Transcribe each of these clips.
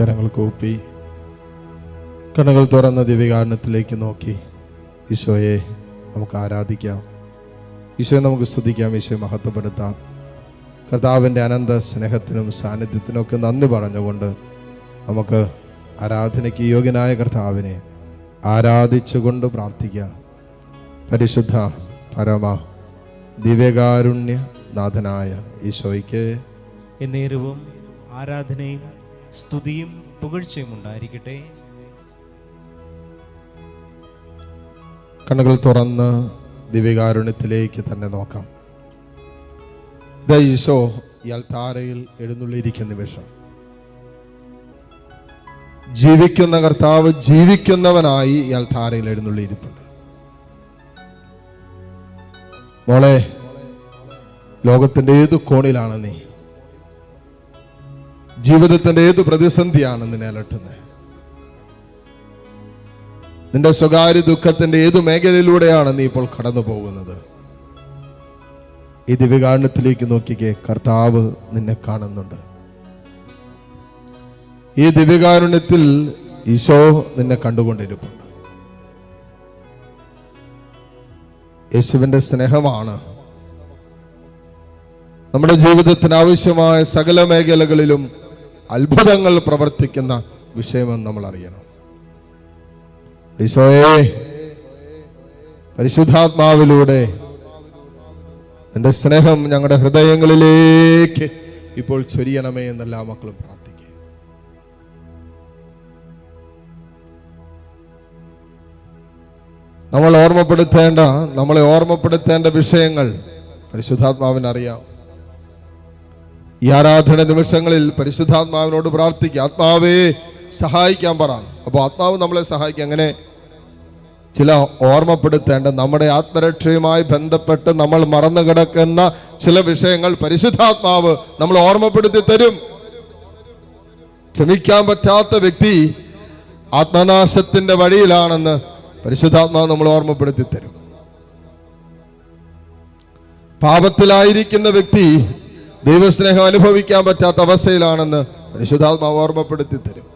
കരങ്ങൾ കൂപ്പി കണ്ണുകൾ തുറന്ന ദിവ്യകാരണത്തിലേക്ക് നോക്കി. ഈശോയെ നമുക്ക് ആരാധിക്കാം. ഈശോയെ നമുക്ക് സ്തുതിക്കാം ഈശോയെ മഹത്വപ്പെടുത്താം. കർത്താവിന്റെ അനന്ത സ്നേഹത്തിനും സാന്നിധ്യത്തിനും ഒക്കെ നന്ദി പറഞ്ഞുകൊണ്ട് നമുക്ക് ആരാധനയ്ക്ക് യോഗ്യനായ കർത്താവിനെ ആരാധിച്ചുകൊണ്ട് പ്രാർത്ഥിക്കാം. പരിശുദ്ധ പരമ ദിവ്യകാരുണ്യ നാഥനായ ഈശോയ്ക്ക് എന്നേരവും ആരാധനയും സ്തുതിയും പുകഴ്ചയും ഉണ്ടായിരിക്കട്ടെ. കണ്ണുകൾ തുറന്ന് ദിവ്യകാരുണ്യത്തിലേക്ക് തന്നെ നോക്കാം. ഈശോ ഇയാൾ താരയിൽ എഴുന്നള്ളിയിരിക്കുന്ന നിമിഷം. ജീവിക്കുന്ന കർത്താവ് ജീവിക്കുന്നവനായി ഇയാൾ താരയിൽ എഴുന്നള്ളിയിരിപ്പുണ്ട്. മോളെ ലോകത്തിന്റെ ഏത് കോണിലാണ് നീ? ജീവിതത്തിന്റെ ഏത് പ്രതിസന്ധിയാണ് നിന്നെ അലട്ടുന്നത്? നിന്റെ സ്വകാര്യ ദുഃഖത്തിന്റെ ഏത് മേഖലയിലൂടെയാണ് നീ ഇപ്പോൾ കടന്നു പോകുന്നത്? ഈ ദിവ്യകാരണത്തിലേക്ക് നോക്കിക്കേ കർത്താവ് നിന്നെ കാണുന്നുണ്ട്. ഈ ദിവ്യകാരുണ്യത്തിൽ ഈശോ നിന്നെ കണ്ടുകൊണ്ടിരിപ്പുണ്ട്. യേശുവിന്റെ സ്നേഹമാണ് നമ്മുടെ ജീവിതത്തിന് ആവശ്യമായ സകല മേഖലകളിലും അത്ഭുതങ്ങൾ പ്രവർത്തിക്കുന്ന വിഷയമെന്ന് നമ്മൾ അറിയണം ഈശോയെ പരിശുദ്ധാത്മാവിലൂടെ എന്റെ സ്നേഹം ഞങ്ങളുടെ ഹൃദയങ്ങളിലേക്ക് ഇപ്പോൾ ചൊരിയണമേ എന്നെല്ലാ മക്കളും പ്രാർത്ഥിക്കുക. നമ്മൾ ഓർമ്മപ്പെടുത്തേണ്ട നമ്മളെ ഓർമ്മപ്പെടുത്തേണ്ട വിഷയങ്ങൾ പരിശുദ്ധാത്മാവിന് അറിയാം ഈ ആരാധന നിമിഷങ്ങളിൽ പരിശുദ്ധാത്മാവിനോട് പ്രാർത്ഥിക്കുക. ആത്മാവേ സഹായിക്കാൻ പറ. അപ്പോൾ ആത്മാവ് നമ്മളെ സഹായിക്കുക അങ്ങനെ ചില ഓർമ്മപ്പെടുത്തേണ്ട നമ്മുടെ ആത്മരക്ഷയുമായി ബന്ധപ്പെട്ട് നമ്മൾ മറന്നു കിടക്കുന്ന ചില വിഷയങ്ങൾ പരിശുദ്ധാത്മാവ് നമ്മൾ ഓർമ്മപ്പെടുത്തി തരും. ക്ഷമിക്കാൻ പറ്റാത്ത വ്യക്തി ആത്മനാശത്തിന്റെ വഴിയിലാണെന്ന് പരിശുദ്ധാത്മാവ് നമ്മൾ ഓർമ്മപ്പെടുത്തി തരും. പാപത്തിലായിരിക്കുന്ന വ്യക്തി ദൈവസ്നേഹം അനുഭവിക്കാൻ പറ്റാത്ത അവസ്ഥയിലാണെന്ന് പരിശുദ്ധാത്മാവ് ഓർമ്മപ്പെടുത്തി തരും.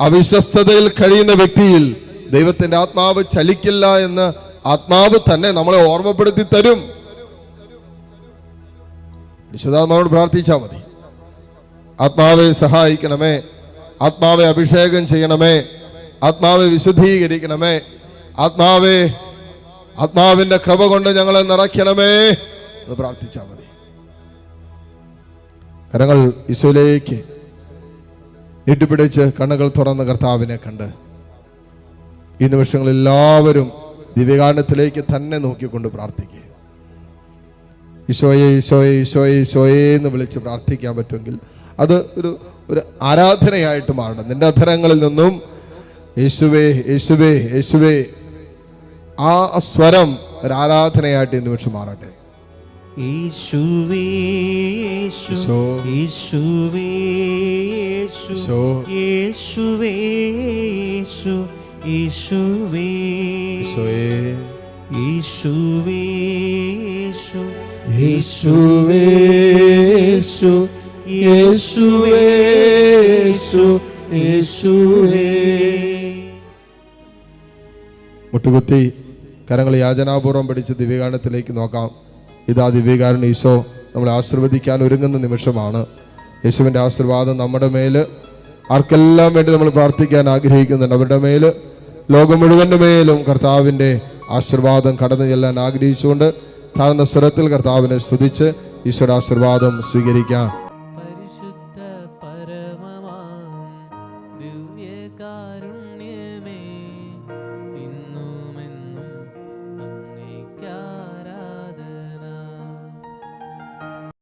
അവിശ്വസ്തതയിൽ കഴിയുന്ന വ്യക്തിയിൽ ദൈവത്തിന്റെ ആത്മാവ് ചലിക്കില്ല എന്ന് ആത്മാവ് തന്നെ നമ്മളെ ഓർമ്മപ്പെടുത്തി തരും. വിശുദ്ധാത്മാവോട് പ്രാർത്ഥിച്ചാൽ മതി. ആത്മാവെ സഹായിക്കണമേ. ആത്മാവെ അഭിഷേകം ചെയ്യണമേ. ആത്മാവെ വിശുദ്ധീകരിക്കണമേ. ആത്മാവെ ആത്മാവിന്റെ കൃപ കൊണ്ട് ഞങ്ങളെ നിറയ്ക്കണമേ. എന്ന് പ്രാർത്ഥിച്ചാൽ മതി. കരങ്ങൾ ഈശോയിലേക്ക് നീട്ടിപ്പിടിച്ച് കണ്ണുകൾ തുറന്ന് കർത്താവിനെ കണ്ട് ഈ നിമിഷങ്ങളിൽ എല്ലാവരും ദിവ്യകാരണത്തിലേക്ക് തന്നെ നോക്കിക്കൊണ്ട് പ്രാർത്ഥിക്കുക ഈശോയെ ഈശോയെ ഈശോയെ ഈശോയെ എന്ന് വിളിച്ച് പ്രാർത്ഥിക്കാൻ പറ്റുമെങ്കിൽ അത് ഒരു ഒരു ആരാധനയായിട്ട് മാറണം. നിന്റെ അധരങ്ങളിൽ നിന്നും യേശുവേ യേശുവേ യേശുവേ ആ സ്വരം ഒരു ആരാധനയായിട്ട് ഈ നിമിഷം മാറട്ടെ. യേശുവേ യേശു ഈശോ. യേശുവേ യേശു ഈശോ. യേശുവേ യേശു യേശുവേ ഈശോയെ യേശുവേ യേശു യേശുവേ യേശു യേശുവേ യേശു യേശുവേ മുട്ടുകുത്തി കരങ്ങൾ യാചനാപൂർവം പഠിച്ച് ദിവ്യഗാനത്തിലേക്ക് നോക്കാം ഇതാ ദിവ്യകാരൻ ഈശോ നമ്മളെ ആശീർവദിക്കാൻ ഒരുങ്ങുന്ന നിമിഷമാണ്. യേശുവിന്റെ ആശീർവാദം നമ്മുടെ മേൽ ആർക്കെല്ലാം വേണ്ടി നമ്മൾ പ്രാർത്ഥിക്കാൻ ആഗ്രഹിക്കുന്നുണ്ട്. അവരുടെ മേൽ ലോകം മുഴുവന്റെ മേലും കർത്താവിന്റെ ആശീർവാദം കടന്നു ചെല്ലാൻ ആഗ്രഹിച്ചുകൊണ്ട് താഴ്ന്ന സ്വരത്തിൽ കർത്താവിനെ സ്തുതിച്ച് ഈശോയുടെ ആശീർവാദം സ്വീകരിക്കാം.